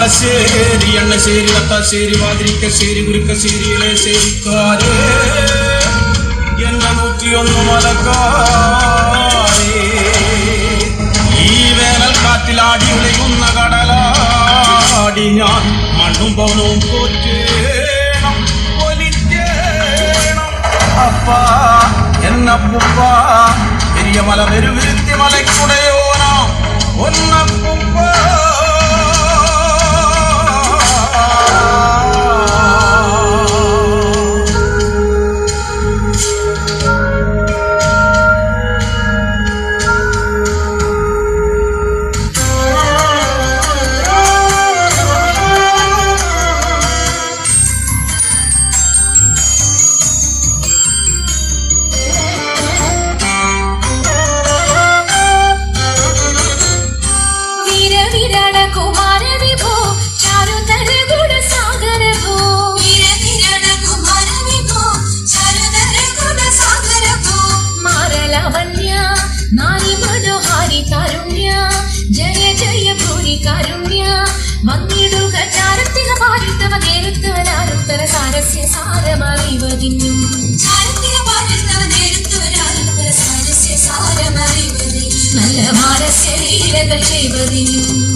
കാടശ്ശേരി എണ്ണശ്ശേരി വട്ടാശ്ശേരി വാതിരിക്കശ്ശേരി ഗുരുക്കശ്ശേരി ഇളയശ്ശേരിക്കാരേ എന്നെ നൂറ്റിയൊന്ന് മലക്കാരേ. ഈ വേനൽക്കാറ്റിലാടി ഉലയുന്ന കടലാടി ഞാൻ മണ്ണും പവനവും പോറ്റേണം ഒലിറ്റേണം അപ്പ എന്നപ്പുപ്പ പെരിയ മല വെരുവിരുത്തി മലക്കുടയോനാം ഒന്നപ്പുപ്പ സാരമറിവതിനും നല്ല മാനസ്യ ലീലകൾ ചെയ്വതിനും.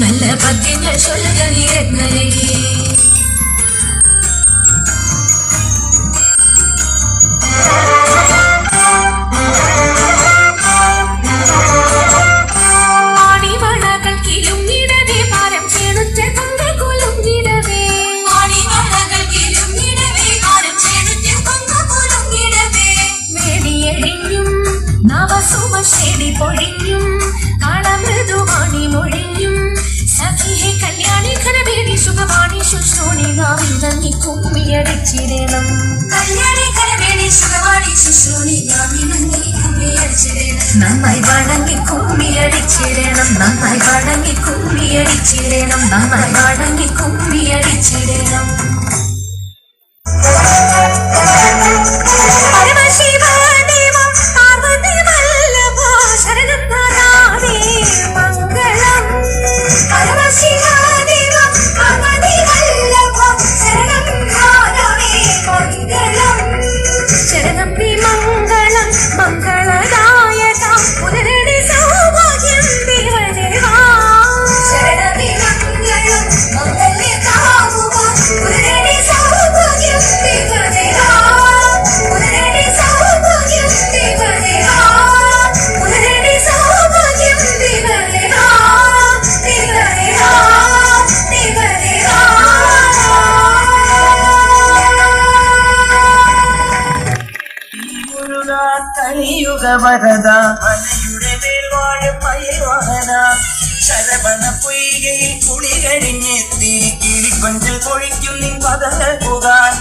നല്ല പദ്യങ്ങൾ ചൊല്ലുക നീ രത്നലകി ചെയ്യണം നന്നായി വഴങ്ങി കുമ്മിയടിച്ചിടണം നന്നായി വഴങ്ങി കുമ്മിയടിച്ചിടണം നന്നായി വഴങ്ങി കുമ്മിയടിച്ചിടണം കലിയുഗ വരത മലയുടെ മേൽ വാഴും മയവാഹന ശരവണ പൊയ്കയിൽ കുളി കഴിഞ്ഞെത്തി കിളിക്കൊഞ്ചിൽ പൊഴിക്കും നിൻ പതകുകാൻ